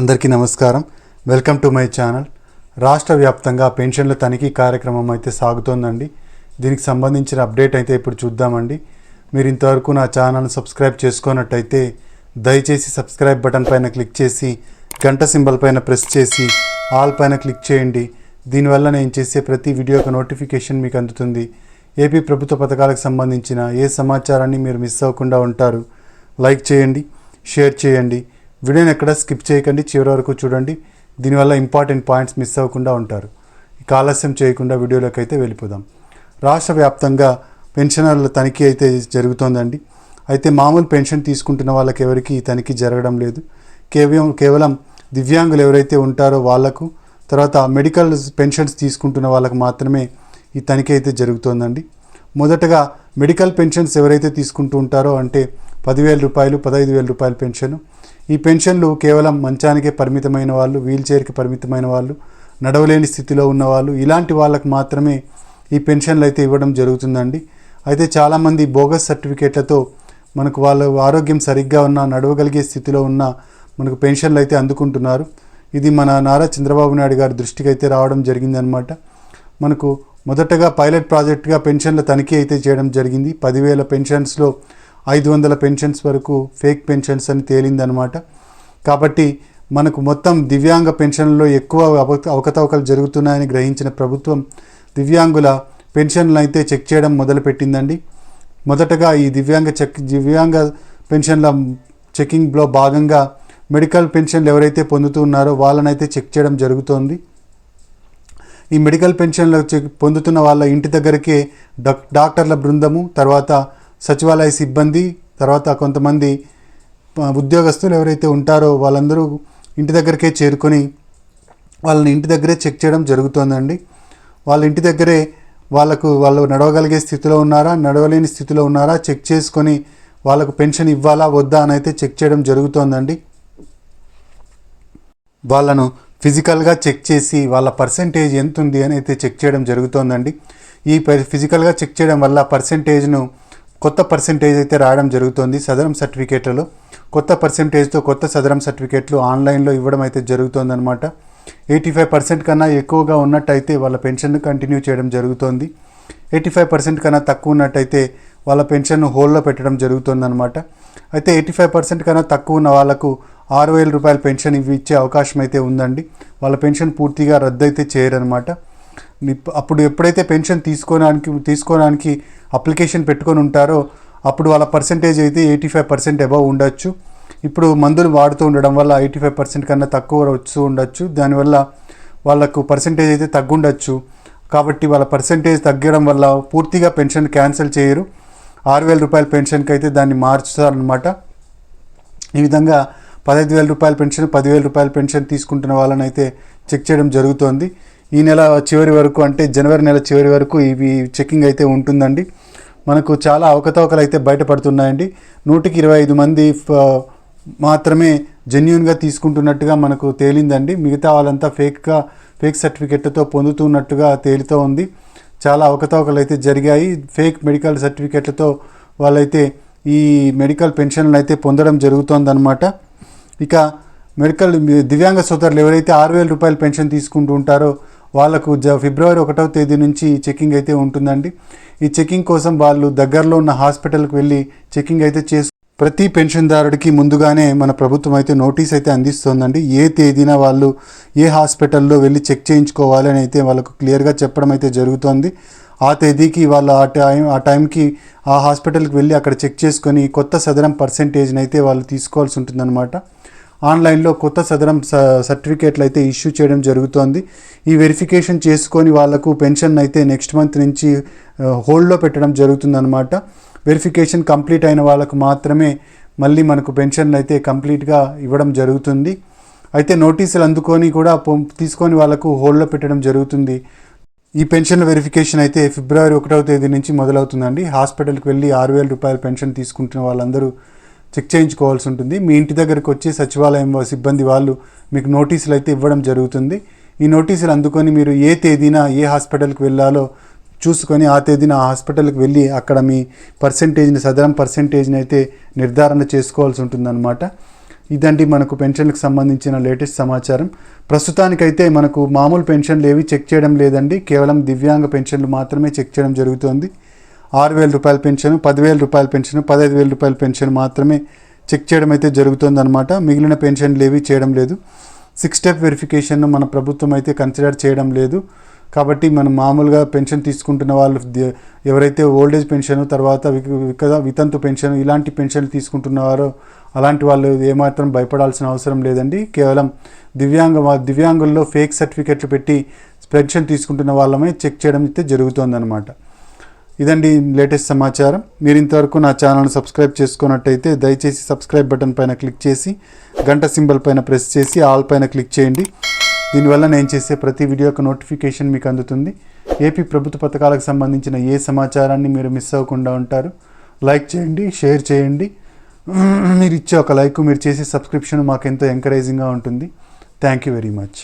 అందరికీ నమస్కారం. Welcome to my channel. రాష్ట్ర వ్యాప్తంగా పెన్షన్ల తనిఖీ కార్యక్రమం అయితే సాగుతోందండి. దీనికి సంబంధించిన అప్డేట్ అయితే ఇప్పుడు చూద్దామండి. మీరు ఇంతవరకు నా ఛానల్ సబ్స్క్రైబ్ చేసుకున్నట్టయితే దయచేసి సబ్స్క్రైబ్ బటన్ పైన క్లిక్ చేసి గంట సింబల్ పైన ప్రెస్ చేసి ఆల్ పైన క్లిక్ చేయండి. దీనివల్ల నేను చేసే ప్రతి వీడియో యొక్క నోటిఫికేషన్ మీకు అందుతుంది. ఏపీ ప్రభుత్వ పథకాలకు సంబంధించిన ఏ సమాచారాన్ని మీరు మిస్ అవ్వకుండా ఉంటారు లైక్ చేయండి షేర్ చేయండి. వీడియోని ఎక్కడ స్కిప్ చేయకండి చివరి వరకు చూడండి. దీనివల్ల ఇంపార్టెంట్ పాయింట్స్ మిస్ అవ్వకుండా ఉంటారు. ఇక ఆలస్యం చేయకుండా వీడియోలోకి అయితే వెళ్ళిపోదాం. రాష్ట్ర వ్యాప్తంగా పెన్షనర్ల తనిఖీ అయితే జరుగుతోందండి. అయితే మామూలు పెన్షన్ తీసుకుంటున్న వాళ్ళకి ఎవరికి ఈ తనిఖీ జరగడం లేదు. కేవలం కేవలం దివ్యాంగులు ఎవరైతే ఉంటారో వాళ్ళకు తర్వాత మెడికల్ పెన్షన్స్ తీసుకుంటున్న వాళ్ళకు మాత్రమే ఈ తనిఖీ అయితే జరుగుతోందండి. మొదటగా మెడికల్ పెన్షన్స్ ఎవరైతే తీసుకుంటూ ఉంటారో అంటే పదివేల రూపాయలు పదహైదు వేల రూపాయల పెన్షన్. ఈ పెన్షన్లు కేవలం మంచానికే పరిమితమైన వాళ్ళు వీల్ చైర్కి పరిమితమైన వాళ్ళు నడవలేని స్థితిలో ఉన్న వాళ్ళు ఇలాంటి వాళ్ళకు మాత్రమే ఈ పెన్షన్లు అయితే ఇవ్వడం జరుగుతుందండి. అయితే చాలామంది బోగస్ సర్టిఫికేట్లతో మనకు వాళ్ళ ఆరోగ్యం సరిగ్గా ఉన్న నడవగలిగే స్థితిలో ఉన్న మనకు పెన్షన్లు అయితే అందుకుంటున్నారు. ఇది మన నారా చంద్రబాబు నాయుడు గారి దృష్టికి అయితే రావడం జరిగిందనమాట మనకు మొదటగా పైలట్ ప్రాజెక్ట్గా పెన్షన్ల తనిఖీ అయితే చేయడం జరిగింది. పదివేల పెన్షన్స్లో ఐదు వందల పెన్షన్స్ వరకు ఫేక్ పెన్షన్స్ అని తేలిందనమాట కాబట్టి మనకు మొత్తం దివ్యాంగ పెన్షన్లలో ఎక్కువ అవకతవకలు జరుగుతున్నాయని గ్రహించిన ప్రభుత్వం దివ్యాంగుల పెన్షన్లు అయితే చెక్ చేయడం మొదలుపెట్టిందండి. మొదటగా ఈ దివ్యాంగ చెక్ దివ్యాంగ పెన్షన్ల చెకింగ్లో భాగంగా మెడికల్ పెన్షన్లు ఎవరైతే పొందుతూ ఉన్నారో వాళ్ళనైతే చెక్ చేయడం జరుగుతోంది. ఈ మెడికల్ పెన్షన్లు చెక్ పొందుతున్న వాళ్ళ ఇంటి దగ్గరికే డాక్టర్ల బృందము తర్వాత సచివాలయ సిబ్బంది తర్వాత కొంతమంది ఉద్యోగస్తులు ఎవరైతే ఉంటారో వాళ్ళందరూ ఇంటి దగ్గరికే చేరుకొని వాళ్ళని ఇంటి దగ్గరే చెక్ చేయడం జరుగుతోందండి. వాళ్ళ ఇంటి దగ్గరే వాళ్ళకు వాళ్ళు నడవగలిగే స్థితిలో ఉన్నారా నడవలేని స్థితిలో ఉన్నారా చెక్ చేసుకొని వాళ్ళకు పెన్షన్ ఇవ్వాలా వద్దా అని అయితే చెక్ చేయడం జరుగుతోందండి. వాళ్ళను ఫిజికల్గా చెక్ చేసి వాళ్ళ పర్సంటేజ్ ఎంత ఉంది అని అయితే చెక్ చేయడం జరుగుతోందండి. ఈ ఫిజికల్గా చెక్ చేయడం వల్ల పర్సంటేజ్ను కొత్త పర్సంటేజ్ అయితే రాయడం జరుగుతోంది. సదరం సర్టిఫికేట్లలో కొత్త పర్సంటేజ్తో కొత్త సదరం సర్టిఫికేట్లు ఆన్లైన్లో ఇవ్వడం అయితే జరుగుతోందనమాట ఎయిటీ ఫైవ్ పర్సెంట్ కన్నా ఎక్కువగా ఉన్నట్టయితే వాళ్ళ పెన్షన్ కంటిన్యూ చేయడం జరుగుతోంది. ఎయిటీ ఫైవ్ పర్సెంట్ కన్నా తక్కువ ఉన్నట్టయితే వాళ్ళ పెన్షన్ హోల్డ్లో పెట్టడం జరుగుతుందన్నమాట. అయితే ఎయిటీ ఫైవ్ పర్సెంట్ కన్నా తక్కువ ఉన్న వాళ్ళకు ఆరు వేల రూపాయల పెన్షన్ ఇవి ఇచ్చే అవకాశం అయితే ఉందండి. వాళ్ళ పెన్షన్ పూర్తిగా రద్దు అయితే చేయరనమాట అప్పుడు ఎప్పుడైతే పెన్షన్ తీసుకోవడానికి తీసుకోవడానికి అప్లికేషన్ పెట్టుకొని ఉంటారో అప్పుడు వాళ్ళ పర్సంటేజ్ అయితే ఎయిటీ ఫైవ్ పర్సెంట్ అబవ్ ఉండొచ్చు. ఇప్పుడు మందులు వాడుతూ ఉండడం వల్ల ఎయిటీ ఫైవ్ పర్సెంట్ కన్నా తక్కువ వస్తూ ఉండొచ్చు. దానివల్ల వాళ్ళకు పర్సంటేజ్ అయితే తగ్గుండొచ్చు. కాబట్టి వాళ్ళ పర్సంటేజ్ తగ్గడం వల్ల పూర్తిగా పెన్షన్ క్యాన్సిల్ చేయరు. ఆరు వేల రూపాయల పెన్షన్కి అయితే దాన్ని మార్చుతారనమాట ఈ విధంగా పదహైదు వేల రూపాయల పెన్షన్ పదివేల రూపాయల పెన్షన్ తీసుకుంటున్న వాళ్ళని అయితే చెక్ చేయడం జరుగుతోంది. ఈ నెల చివరి వరకు అంటే జనవరి నెల చివరి వరకు ఇవి చెకింగ్ అయితే ఉంటుందండి. మనకు చాలా అవకతవకలు అయితే బయటపడుతున్నాయండి. నూటికి ఇరవై ఐదు మంది ఫ- మాత్రమే జెన్యున్గా తీసుకుంటున్నట్టుగా మనకు తేలిందండి. మిగతా వాళ్ళంతా ఫేక్గా ఫేక్ సర్టిఫికెట్లతో పొందుతున్నట్టుగా తేలితో ఉంది. చాలా అవకతవకలు అయితే జరిగాయి. ఫేక్ మెడికల్ సర్టిఫికెట్లతో వాళ్ళైతే ఈ మెడికల్ పెన్షన్లు అయితే పొందడం జరుగుతోందనమాట ఇక మెడికల్ దివ్యాంగ సోదరులు ఎవరైతే ఆరు వేల రూపాయల పెన్షన్ తీసుకుంటూ ఉంటారో వాళ్ళకు జ ఫిబ్రవరి ఒకటవ తేదీ నుంచి చెకింగ్ అయితే ఉంటుందండి. ఈ చెకింగ్ కోసం వాళ్ళు దగ్గరలో ఉన్న హాస్పిటల్కి వెళ్ళి చెకింగ్ అయితే చేసు ప్రతి పెన్షన్దారుడికి ముందుగానే మన ప్రభుత్వం అయితే నోటీస్ అయితే అందిస్తోందండి. ఏ తేదీన వాళ్ళు ఏ హాస్పిటల్లో వెళ్ళి చెక్ చేయించుకోవాలి అని అయితే వాళ్ళకు క్లియర్గా చెప్పడం అయితే జరుగుతోంది. ఆ తేదీకి వాళ్ళు ఆ టైం ఆ టైంకి ఆ హాస్పిటల్కి వెళ్ళి అక్కడ చెక్ చేసుకొని కొత్త సదరం పర్సంటేజ్ని అయితే వాళ్ళు తీసుకోవాల్సి ఉంటుందన్నమాట. ఆన్లైన్లో కొత్త సదరం స- సర్టిఫికేట్లు అయితే ఇష్యూ చేయడం జరుగుతోంది. ఈ వెరిఫికేషన్ చేసుకొని వాళ్ళకు పెన్షన్ అయితే నెక్స్ట్ మంత్ నుంచి హోల్డ్లో పెట్టడం జరుగుతుందన్నమాట. వెరిఫికేషన్ కంప్లీట్ అయిన వాళ్ళకు మాత్రమే మళ్ళీ మనకు పెన్షన్లు అయితే కంప్లీట్గా ఇవ్వడం జరుగుతుంది. అయితే నోటీసులు అందుకొని కూడా తీసుకొని వాళ్ళకు హోల్డ్లో పెట్టడం జరుగుతుంది. ఈ పెన్షన్ వెరిఫికేషన్ అయితే ఫిబ్రవరి ఒకటవ తేదీ నుంచి మొదలవుతుందండి. హాస్పిటల్కి వెళ్ళి ఆరు వేల రూపాయల పెన్షన్ తీసుకుంటున్న వాళ్ళందరూ చెక్ చేయించుకోవాల్సి ఉంటుంది. మీ ఇంటి దగ్గరకు వచ్చి సచివాలయం సిబ్బంది వాళ్ళు మీకు నోటీసులు అయితే ఇవ్వడం జరుగుతుంది. ఈ నోటీసులు అందుకొని మీరు ఏ తేదీన ఏ హాస్పిటల్కి వెళ్ళాలో చూసుకొని ఆ తేదీన ఆ హాస్పిటల్కి వెళ్ళి అక్కడ మీ పర్సంటేజ్ని సదరం పర్సంటేజ్ని అయితే నిర్ధారణ చేసుకోవాల్సి ఉంటుందన్నమాట. ఇదండి మనకు పెన్షన్లకు సంబంధించిన లేటెస్ట్ సమాచారం. ప్రస్తుతానికైతే మనకు మామూలు పెన్షన్లు ఏవి చెక్ చేయడం లేదండి. కేవలం దివ్యాంగ పెన్షన్లు మాత్రమే చెక్ చేయడం జరుగుతోంది. ఆరు వేల రూపాయల పెన్షన్ పదివేల రూపాయల పెన్షన్ పదహైదు వేల రూపాయల పెన్షన్ మాత్రమే చెక్ చేయడం అయితే జరుగుతుందన్నమాట. మిగిలిన పెన్షన్లు ఏవి చేయడం లేదు. సిక్స్ స్టెప్ వెరిఫికేషన్ మన ప్రభుత్వం అయితే కన్సిడర్ చేయడం లేదు. కాబట్టి మనం మామూలుగా పెన్షన్ తీసుకుంటున్న వాళ్ళు ఎవరైతే ఓల్డేజ్ పెన్షన్ తర్వాత విక- వికద వితంతు పెన్షన్ ఇలాంటి పెన్షన్లు తీసుకుంటున్నారో అలాంటి వాళ్ళు ఏమాత్రం భయపడాల్సిన అవసరం లేదండి. కేవలం దివ్యాంగ దివ్యాంగుల్లో ఫేక్ సర్టిఫికెట్లు పెట్టి పెన్షన్ తీసుకుంటున్న వాళ్ళమే చెక్ చేయడం అయితే జరుగుతుందన్నమాట. ఇదండి లేటెస్ట్ సమాచారం. మీరు ఇంతవరకు నా ఛానల్ను సబ్స్క్రైబ్ చేసుకున్నట్టయితే దయచేసి సబ్స్క్రైబ్ బటన్ పైన క్లిక్ చేసి గంట సింబల్ పైన ప్రెస్ చేసి ఆల్ పైన క్లిక్ చేయండి. దీనివల్ల నేను చేసే ప్రతి వీడియో యొక్క నోటిఫికేషన్ మీకు అందుతుంది. ఏపీ ప్రభుత్వ పథకాలకు సంబంధించిన ఏ సమాచారాన్ని మీరు మిస్ అవ్వకుండా ఉంటారు లైక్ చేయండి షేర్ చేయండి. మీరు ఇచ్చే ఒక లైక్ మీరు చేసే సబ్స్క్రిప్షన్ మాకు ఎంతో ఎంకరేజింగ్గా ఉంటుంది. Thank you very much.